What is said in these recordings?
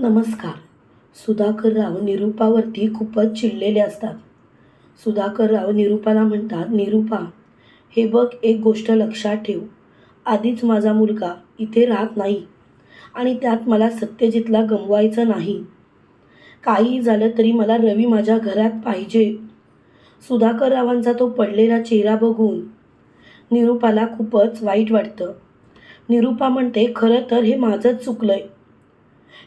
नमस्कार. सुधाकरराव निरुपावरती खूपच चिडलेले असतात. सुधाकरराव निरुपाला म्हणतात निरुपा हे बघ एक गोष्ट लक्षात ठेव. आधीच माझा मुलगा इथे राहत नाही आणि त्यात मला सत्यजितला गमवायचं नाही. काही झालं तरी मला रवी माझ्या घरात पाहिजे. सुधाकररावांचा तो पडलेला चेहरा बघून निरुपाला खूपच वाईट वाटतं. निरुपा म्हणते खरं तर हे माझंच चुकलं आहे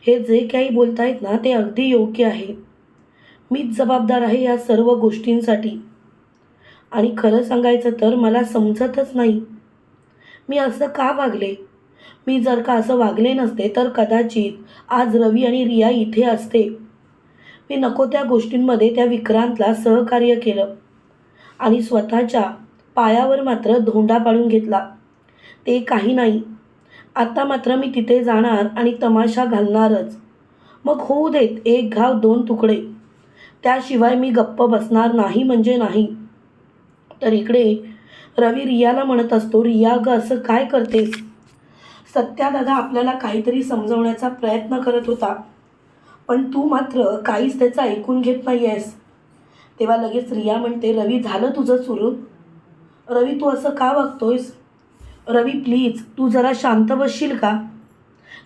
हे जे काही बोलतायत ना ते अगदी योग्य आहे. मीच जबाबदार आहे या सर्व गोष्टींसाठी. आणि खरं सांगायचं तर मला समजतच नाही. मी असं का वागले? मी जर का असं वागले नसते तर कदाचित आज रवी आणि रिया इथे असते. मी नको त्या गोष्टींमध्ये त्या विक्रांतला सहकार्य केलं. आणि स्वतःच्या पायावर मात्र धोंडा पाडून घेतला. ते काही नाही. आता मात्र मी तिथे जाणार आणि तमाशा घालणारच. मग होऊ देत एक घाव दोन तुकडे. त्याशिवाय मी गप्प बसणार नाही म्हणजे नाही. तर इकडे रवी रियाला म्हणत असतो रिया ग असं काय करतेस? सत्या दादा आपल्याला काहीतरी समजवण्याचा प्रयत्न करत होता. पण तू मात्र काहीच त्याचं ऐकून घेत नाही आहेस तेव्हा लगेच रिया म्हणते रवी झालं तुझं सुरू? रवी तू असं का वागतोयस रवी प्लीज तू जरा शांत बसशील का?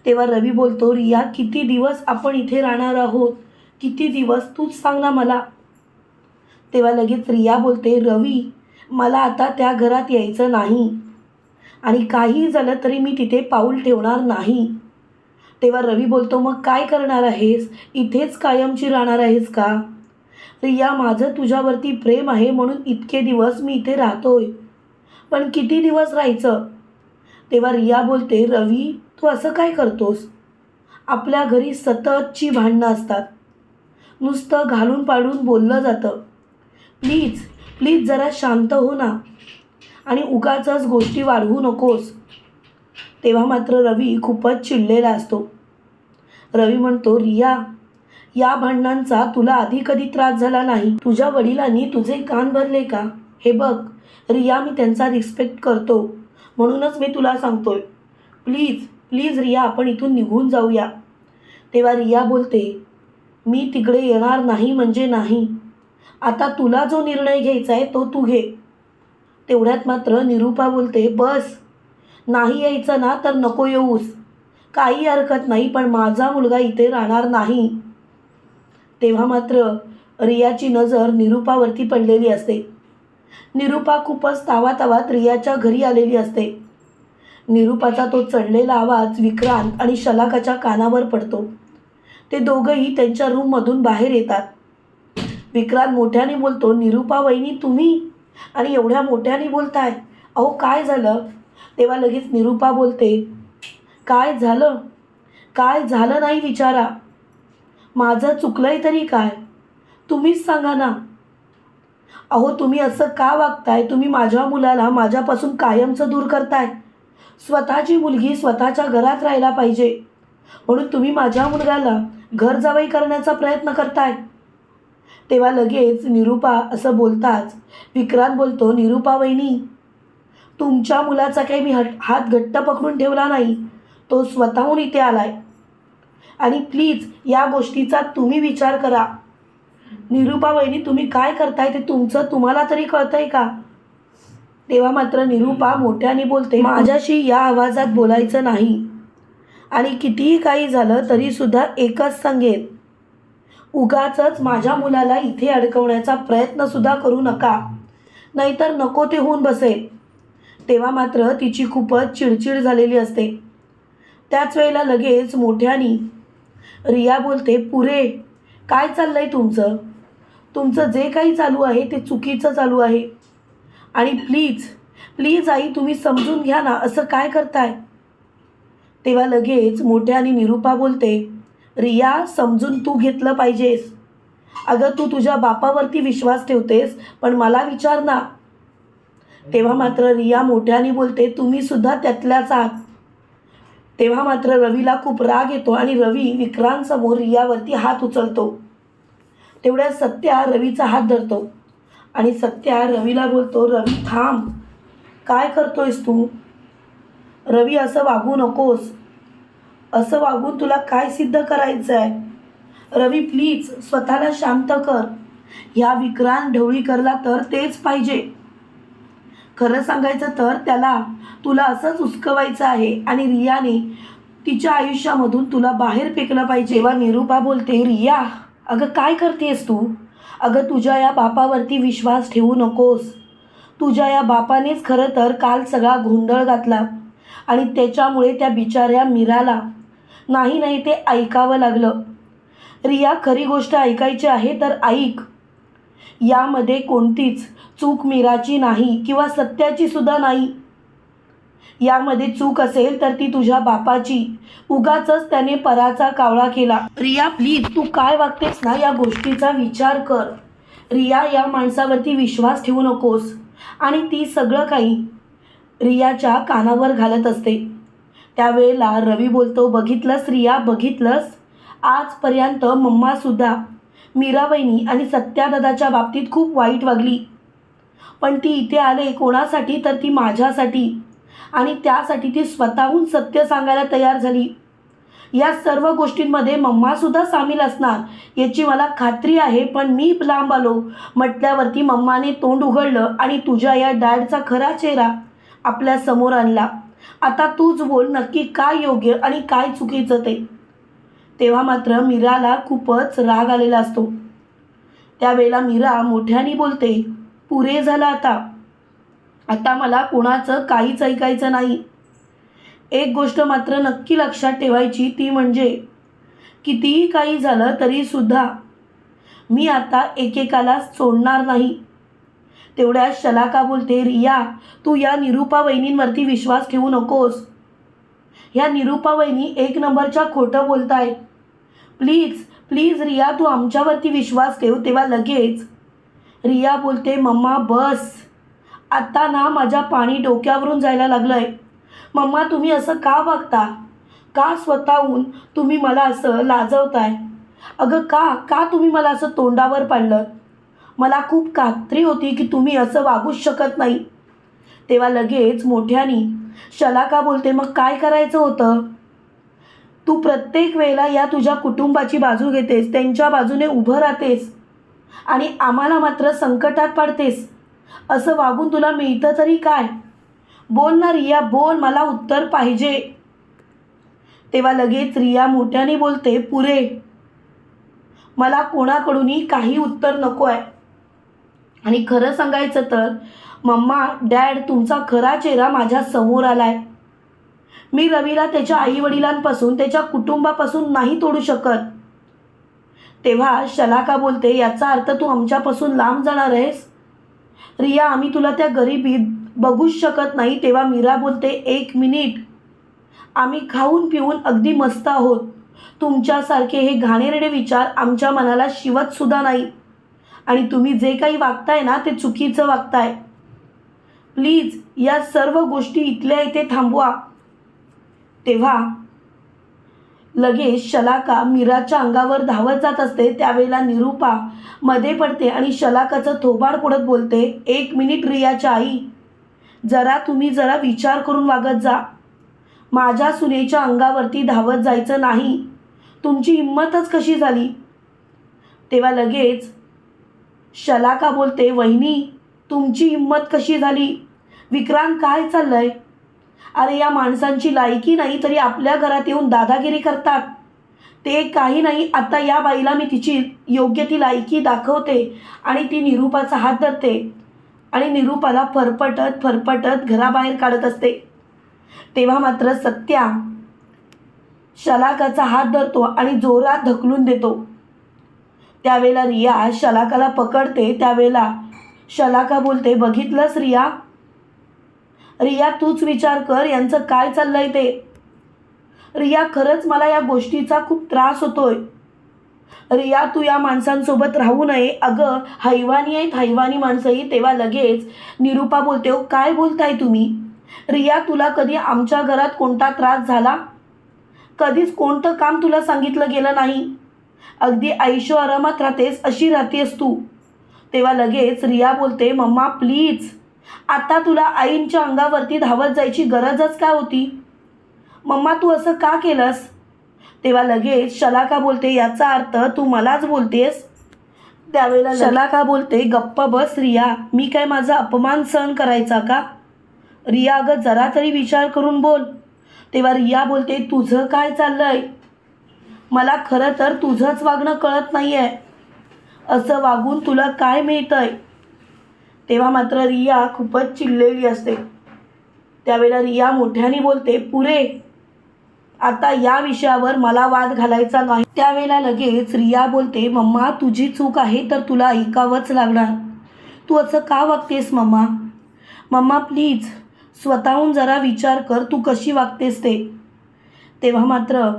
तेव्हा रवी बोलतो रिया किती दिवस आपण इथे राहणार आहोत? किती दिवस? तूच सांग ना मला. तेव्हा लगेच रिया बोलते रवी मला आता त्या घरात यायचं नाही आणि काही झालं तरी मी तिथे पाऊल ठेवणार नाही. तेव्हा रवी बोलतो मग काय करणार आहेस? इथेच कायमची राहणार आहेस का? रिया माझं तुझ्यावरती प्रेम आहे म्हणून इतके दिवस मी इथे राहतोय. पण किती दिवस राहायचं? तेव्हा रिया बोलते रवी तू असं काय करतोस? आपल्या घरी सततची भांडणं असतात. नुसतं घालून पाडून बोललं जातं. प्लीज प्लीज जरा शांत हो ना. आणि उगाचच गोष्टी वाढवू नकोस. तेव्हा मात्र रवी खूपच चिडलेला असतो. रवी म्हणतो रिया या भांडणांचा तुला आधी कधी त्रास झाला नाही? तुझ्या वडिलांनी तुझे कान भरले का? हे बघ रिया मी त्यांचा रिस्पेक्ट करतो. म्हणूनच मी तुला सांगतोय. प्लीज प्लीज रिया आपण इथून निघून जाऊया. तेव्हा रिया बोलते मी तिकडे येणार नाही म्हणजे नाही. आता तुला जो निर्णय घ्यायचा आहे तो तू घे. तेवढ्यात मात्र निरूपा बोलते बस. नाही यायचं ना तर नको येऊस. काही हरकत नाही पण माझा मुलगा इथे राहणार नाही. तेव्हा मात्र रियाची नजर निरूपावरती पडलेली असते. निरूपा खूपच तावातावात रियाच्या घरी आलेली असते. निरूपाचा तो चढलेला आवाज विक्रांत आणि शलाकाच्या कानावर पडतो. ते दोघंही त्यांच्या रूममधून बाहेर येतात. विक्रांत मोठ्याने बोलतो निरूपा वहिनी तुम्ही? आणि एवढ्या मोठ्याने बोलताय? अहो काय झालं? तेव्हा लगेच निरूपा बोलते काय झालं? काय झालं नाही विचारा. माझं चुकलंय तरी काय? तुम्हीच सांगा ना. अहो तुम्ही असं का वागताय? तुम्ही माझ्या मुलाला माझ्यापासून कायमचं दूर करताय. स्वतःची मुलगी स्वतःच्या घरात राहायला पाहिजे. म्हणून तुम्ही माझ्या मुलगाला घर जावई करण्याचा प्रयत्न करताय. तेव्हा लगेच निरूपा असं बोलताच विक्रांत बोलतो निरूपा वहिनी तुमच्या मुलाचा काही मी हट हात घट्ट पकडून ठेवला नाही. तो स्वतःहून इथे आलाय. आणि प्लीज या गोष्टीचा तुम्ही विचार करा. निरूपा वहिनी तुम्ही काय करताय ते तुमचं तुम्हाला तरी कळतंय का? तेव्हा मात्र निरूपा मोठ्याने बोलते माझ्याशी या आवाजात बोलायचं नाही. आणि कितीही काही झालं तरीसुद्धा एकच सांगेल उगाचच माझ्या मुलाला इथे अडकवण्याचा प्रयत्नसुद्धा करू नका. नाहीतर नको ते होऊन बसेल तेव्हा मात्र तिची खूपच चिडचिड झालेली असते. त्याच वेळेला लगेच मोठ्यानी रिया बोलते पुरे काय चाललंय तुमचं? तुमचं जे काही चालू आहे ते चुकीचं चालू आहे. आणि प्लीज प्लीज आई तुम्ही समजून घ्या ना असं काय करताय? तेव्हा लगेच मोठ्याने निरूपा बोलते रिया समजून तू घेतलं पाहिजेस. अगं तू तुझ्या बापावरती विश्वास ठेवतेस पण मला विचार ना. तेव्हा मात्र रिया मोठ्याने बोलते तुम्ही सुद्धा त्यातल्याच आहात. तेव्हा मात्र रवीला खूप राग येतो आणि रवी विक्रांतसमोर रियावरती हात उचलतो. तेवढ्या सत्या रवीचा हात धरतो आणि सत्या रवीला बोलतो रवी थांब. काय करतोयस तू? रवी असं वागू नकोस. असं वागून तुला काय सिद्ध करायचं आहे रवी प्लीज स्वतःला शांत कर. ह्या विक्रांत ढवळीकरला तर तेच पाहिजे. खरं सांगायचं तर त्याला तुला असंच उचकवायचं आहे आणि रियाने तिच्या आयुष्यामधून तुला बाहेर फेकलं पाहिजे. जेव्हा निरूपा बोलते रिया अगं काय करतेस तू? अगं तुझ्या या बापावरती विश्वास ठेवू नकोस. तुझ्या या बापानेच खरं तर काल सगळा गोंधळ घातला आणि त्याच्यामुळे त्या बिचाऱ्या मीराला नाही नाही ते ऐकावं लागलं. रिया खरी गोष्ट ऐकायची आहे तर ऐक. यामध्ये कोणतीच चूक मीराची नाही किंवा सत्याची सुद्धा नाही. यामध्ये चूक असेल तर ती तुझ्या बापाची. उगाचच त्याने पराचा कावळा केला. रिया प्लीज तू काय वागतेस ना या गोष्टीचा विचार कर. रिया या माणसावरती विश्वास ठेवू नकोस. आणि ती सगळं काही रियाच्या कानावर घालत असते. त्यावेळेला रवी बोलतो बघितलंस रिया? बघितलंस? आजपर्यंत मम्मासुद्धा मीराबाईनी आणि सत्यादादाच्या बाबतीत खूप वाईट वागली. पण ती इथे आले कोणासाठी तर ती माझ्यासाठी. आणि त्यासाठी ती स्वतःहून सत्य सांगायला तयार झाली. या सर्व गोष्टींमध्ये मम्मासुद्धा सामील असणार याची मला खात्री आहे पण मी लांब आलो. म्हटल्यावरती मम्माने तोंड उघडलं आणि तुझ्या या डॅडचा खरा चेहरा आपल्यासमोर आणला. आता तूच बोल नक्की काय योग्य आणि काय चुकीचं ते. तेव्हा मात्र मीराला खूपच राग आलेला असतो. त्यावेळेला मीरा मोठ्याने बोलते पुरे झालं आता. आता मला कोणाचं काहीच ऐकायचं नाही. एक गोष्ट मात्र नक्की लक्षात ठेवायची ती म्हणजे कितीही काही झालं तरीसुद्धा मी आता एकेकाला सोडणार नाही. तेवढ्या शलाका बोलते रिया तू या निरूपा वहिनींवरती विश्वास ठेवू नकोस. ह्या निरूपा वहिनी एक नंबरच्या खोटं बोलतायत प्लीज प्लीज रिया तू आमच्यावरती विश्वास ठेव तेव्हा लगेच. रिया बोलते मम्मा बस. आता ना माझ्या पाणी डोक्यावरून जायला लागलं आहे मम्मा तुम्ही असं का वागता? का स्वतःहून तुम्ही मला असं लाजवताय? अगं का का तुम्ही मला असं तोंडावर पाडलं? मला खूप खात्री होती की तुम्ही असं वागूच शकत नाही. तेव्हा लगेच मोठ्यानी शलाका बोलते? मग काय करायचं होतं? तू प्रत्येक वेळेला या तुझ्या कुटुंबाची बाजू घेतेस त्यांच्या बाजूने उभं राहतेस आणि आम्हाला मात्र संकटात पाडतेस. असं वागून तुला मिळतं तरी काय? बोल ना रिया बोल मला उत्तर पाहिजे. तेव्हा लगेच रिया मोठ्याने बोलते पुरे मला कोणाकडूनही काही उत्तर नको आहे आणि खरं सांगायचं तर मम्मा डॅड तुमचा खरा चेहरा माझ्यासमोर आलाय. मी रवीला त्याच्या आईवडिलांपासून त्याच्या कुटुंबापासून नाही तोडू शकत. तेव्हा शलाका बोलते याचा अर्थ तू आमच्यापासून लांब जाणार आहेस? रिया आम्ही तुला त्या गरिबीत बघूच शकत नाही तेव्हा मीरा बोलते एक मिनिट. आम्ही खाऊन पिऊन अगदी मस्त आहोत. तुमच्यासारखे हे घाणेरडे विचार आमच्या मनाला शिवतसुद्धा नाही. आणि तुम्ही जे काही वागताय ना ते चुकीचं वागताय. प्लीज या सर्व गोष्टी इथल्या इथे थांबवा. तेव्हा लगेच शलाका मीराच्या अंगावर धावत जात असते. त्यावेळेला निरूपा मध्ये पडते आणि शलाकाचं थोबाड पुढत बोलते एक मिनिट रियाच्या आई जरा तुम्ही जरा विचार करून वागत जा. माझ्या सुनेच्या अंगावरती धावत जायचं नाही. तुमची हिंमतच कशी झाली? तेव्हा लगेच शलाका बोलते वहिनी तुमची हिंमत कशी झाली? विक्रांत काय चाललंय? अरे या माणसांची लायकी नाही तरी आपल्या घरात येऊन दादागिरी करतात. ते काही नाही आता या बाईला मी तिची योग्य ती लायकी दाखवते आणि ती निरूपाचा हात धरते आणि निरूपाला फरफटत फरफटत घराबाहेर काढत असते. तेव्हा मात्र सत्या शलाकाचा हात धरतो आणि जोरात ढकलून देतो. त्यावेळेला रिया शलाकाला पकडते त्यावेळेला शलाका बोलते बघितलंस रिया? रिया तूच विचार कर यांचं काय चाललंय ते? रिया खरंच मला या गोष्टीचा खूप त्रास होतोय. रिया तू या माणसांसोबत राहू नये. अगं हैवानी आहेत हैवानी माणसंही तेव्हा लगेच निरूपा बोलते हो काय बोलताय तुम्ही? रिया तुला कधी आमच्या घरात कोणता त्रास झाला? कधीच कोणतं काम तुला सांगितलं गेलं नाही. अगदी ऐशो आरामात राहतेस अशी राहतेस तू. तेव्हा लगेच रिया बोलते मम्मा प्लीज. आता तुला आईंच्या अंगावरती धावत जायची गरजच काय होती? मम्मा तू असं का केलंस? तेव्हा लगेच शलाका बोलते याचा अर्थ तू मलाच बोलतेस? त्यावेळेला शलाका बोलते गप्प बस रिया मी काय माझा अपमान सहन करायचा का? रिया अगं जरा तरी विचार करून बोल. तेव्हा रिया बोलते तुझं काय चाललंय? मला खरं तर तुझंच वागणं कळत नाही आहे असं वागून तुला काय मिळतंय? तेव्हा मात्र रिया खूपच चिडलेली असते. त्यावेळेला रिया मोठ्याने बोलते पुरे आता या विषयावर मला वाद घालायचा नाही. त्यावेळेला लगेच रिया बोलते मम्मा तुझी चूक आहे तर तुला ऐकावंच लागणार. तू असं का वागतेस मम्मा? मम्मा प्लीज स्वतःहून जरा विचार कर तू कशी वागतेस ते. तेव्हा मात्र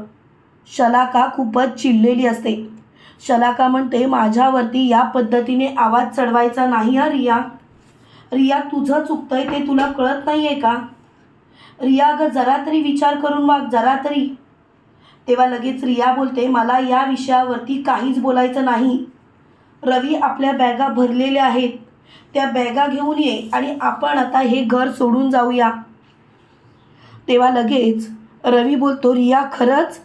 शलाका खूपच चिडलेली असते. शलाका म्हणते माझ्यावरती या पद्धतीने आवाज चढवायचा नाही हा रिया. रिया तुझं चुकतंय ते तुला कळत नाही आहे का? रिया अगं जरा तरी विचार करून वाग जरा तरी. तेव्हा लगेच रिया बोलते मला या विषयावरती काहीच बोलायचं नाही. रवी आपल्या बॅगा भरलेल्या आहेत. त्या बॅगा घेऊन ये आणि आपण आता हे घर सोडून जाऊया. तेव्हा लगेच रवी बोलतो रिया खरंच?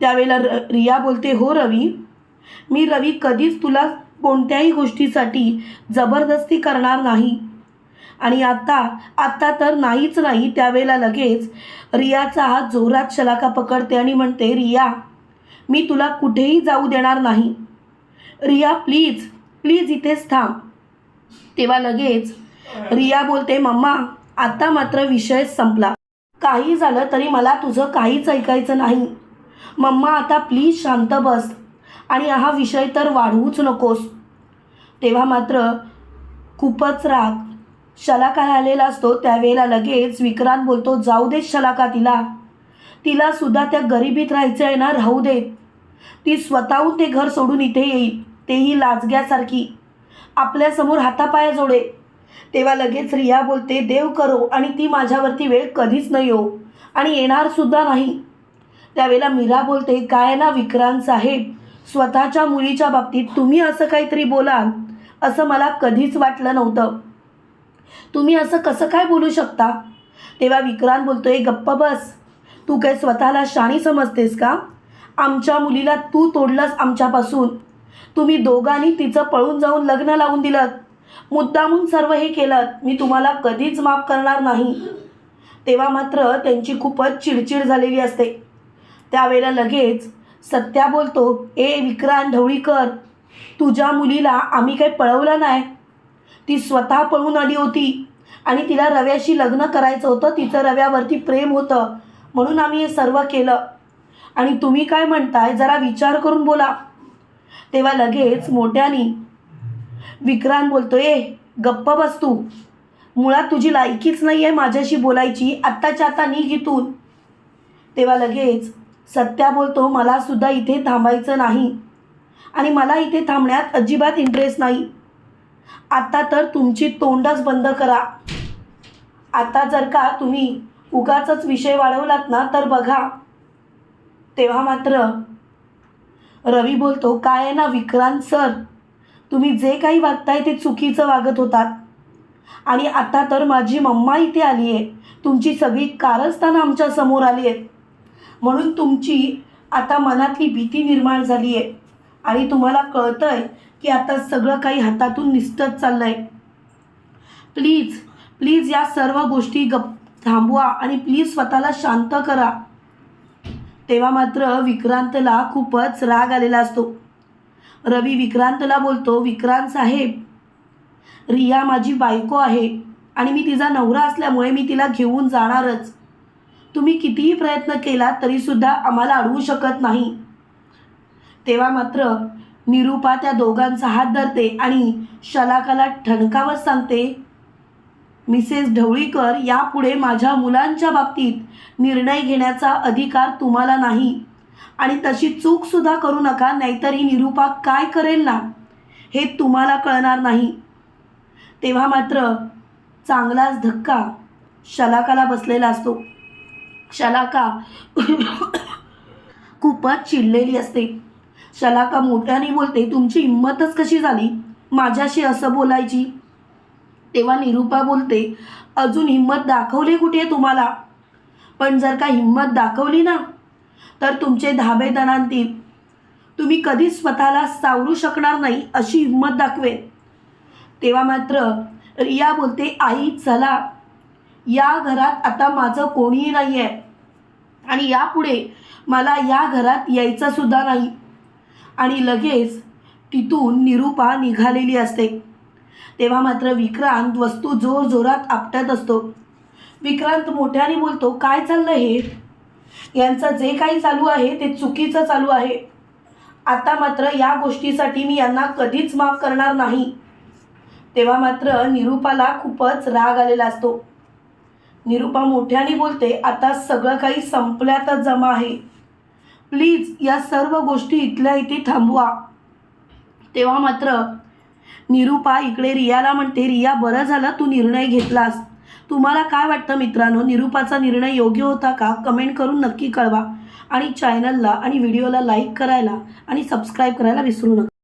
त्यावेळेला र रिया बोलते हो रवी मी रवी कधीच तुला कोणत्याही गोष्टीसाठी जबरदस्ती करणार नाही. आणि आता आत्ता तर नाहीच नाही त्यावेळेला लगेच रियाचा हात जोरात शलाका पकडते आणि म्हणते रिया मी तुला कुठेही जाऊ देणार नाही. रिया प्लीज प्लीज इथेच थांब. तेव्हा लगेच रिया बोलते मम्मा आत्ता मात्र विषय संपला. काही झालं तरी मला तुझं काहीच ऐकायचं नाही. मम्मा आता प्लीज शांत बस आणि हा विषय तर वाढवूच नकोस. तेव्हा मात्र खूपच राग शलाका आलेला असतो त्यावेळेला लगेच विक्रांत बोलतो जाऊ दे शलाका तिला. तिला सुद्धा त्या गरिबीत राहायचं आहे ना राहू दे. ती स्वतःहून ते घर सोडून इथे येईल तेही लाजग्यासारखी. आपल्यासमोर हातापाया जोडे. तेव्हा लगेच रिया बोलते देव करो आणि ती माझ्यावरती वेळ कधीच न येऊ आणि येणारसुद्धा नाही. त्यावेळेला मीरा बोलते काय ना विक्रांत साहेब स्वतःच्या मुलीच्या बाबतीत तुम्ही असं काहीतरी बोलाल असं मला कधीच वाटलं नव्हतं. तुम्ही असं कसं काय बोलू शकता? तेव्हा विक्रांत बोलतोय गप्प बस. तू काय स्वतःला शाणी समजतेस का? आमच्या मुलीला तू तोडलंस आमच्यापासून. तुम्ही दोघांनी तिचं पळून जाऊन लग्न लावून दिलं मुद्दामून सर्व हे केलं. मी तुम्हाला कधीच माफ करणार नाही. तेव्हा मात्र त्यांची खूपच चिडचिड झालेली असते. त्यावेळेला लगेच सत्या बोलतो ए विक्रांत ढवळीकर तुझ्या मुलीला आम्ही काही पळवलं नाही. ती स्वतः पळून आली होती. आणि तिला रव्याशी लग्न करायचं होतं. तिचं रव्यावरती प्रेम होतं. म्हणून आम्ही हे सर्व केलं. आणि तुम्ही काय म्हणताय? जरा विचार करून बोला. तेव्हा लगेच मोठ्यानी विक्रांत बोलतोय "ए, गप्प बस तू. मुळात तुझी लायकीच नाही आहे माझ्याशी बोलायची. आत्ताच्या आता निघ इथून. तेव्हा लगेच सत्या बोलतो मला सुद्धा इथे थांबायचं नाही. आणि मला इथे थांबण्यात अजिबात इंटरेस्ट नाही. आता तर तुमची तोंडच बंद करा. आता जर का तुम्ही उगाच विषय वाढवलात ना तर बघा. तेव्हा मात्र रवी बोलतो काय आहे ना विक्रांत सर? तुम्ही जे काही वागताय ते चुकीचं वागत होतात. आणि आता तर माझी मम्मा इथे आली आहे. तुमची सगळी कारस्थानं आमच्यासमोर आली आहेत. म्हणून तुमची आता मनातली भीती निर्माण झाली आहे. आणि तुम्हाला कळतंय की आता सगळं काही हातातून निसटत चाललं आहे प्लीज प्लीज या सर्व गोष्टी गप थांबवा आणि प्लीज स्वतःला शांत करा. तेव्हा मात्र विक्रांतला खूपच राग आलेला असतो. रवी विक्रांतला बोलतो विक्रांत साहेब रिया माझी बायको आहे आणि मी तिचा नवरा असल्यामुळे मी तिला घेऊन जाणारच. तुम्ही कितीही प्रयत्न केला तरीसुद्धा आम्हाला अडवू शकत नाही. तेव्हा मात्र निरूपा त्या दोघांचा हात धरते आणि शलाकाला ठणकावत सांगते मिसेस ढवळीकर यापुढे माझ्या मुलांच्या बाबतीत निर्णय घेण्याचा अधिकार तुम्हाला नाही आणि तशी चूकसुद्धा करू नका नाहीतर ही निरूपा काय करेल ना हे तुम्हाला कळणार नाही. तेव्हा मात्र चांगलाच धक्का शलाकाला बसलेला असतो. शलाका खूपच चिडलेली असते. शलाका मोठ्याने बोलते तुमची हिंमतच कशी झाली? माझ्याशी असं बोलायची? तेव्हा निरूपा बोलते अजून हिंमत दाखवली कुठे तुम्हाला? पण जर का हिंमत दाखवली ना तर तुमचे धाबे दणांतील तुम्ही कधीच स्वतःला सावरू शकणार नाही अशी हिंमत दाखवे तेव्हा मात्र रिया बोलते आई चला. या घरात आता माझं कोणीही नाही आहे आणि यापुढे मला या घरात यायचं सुद्धा नाही. आणि लगेच तिथून निरूपा निघालेली असते. तेव्हा मात्र विक्रांत वस्तू जोर जोरात आपटत असतो. विक्रांत मोठ्याने बोलतो काय चाललं हे? यांचं जे काही चालू आहे ते चुकीचं चालू आहे. आता मात्र या गोष्टीसाठी मी यांना कधीच माफ करणार नाही. तेव्हा मात्र निरूपाला खूपच राग आलेला असतो. निरूपा मोठ्याने बोलते आता सगळं काही संपल्यातच जमा आहे. प्लीज या सर्व गोष्टी इथल्या इथे थांबवा. तेव्हा मात्र निरूपा इकडे रियाला म्हणते रिया बरं झालं तू निर्णय घेतलास. तुम्हाला काय वाटतं मित्रांनो? निरूपाचा निर्णय योग्य होता का? कमेंट करून नक्की कळवा आणि चॅनलला आणि व्हिडिओला लाईक करायला आणि सबस्क्राईब करायला विसरू नका.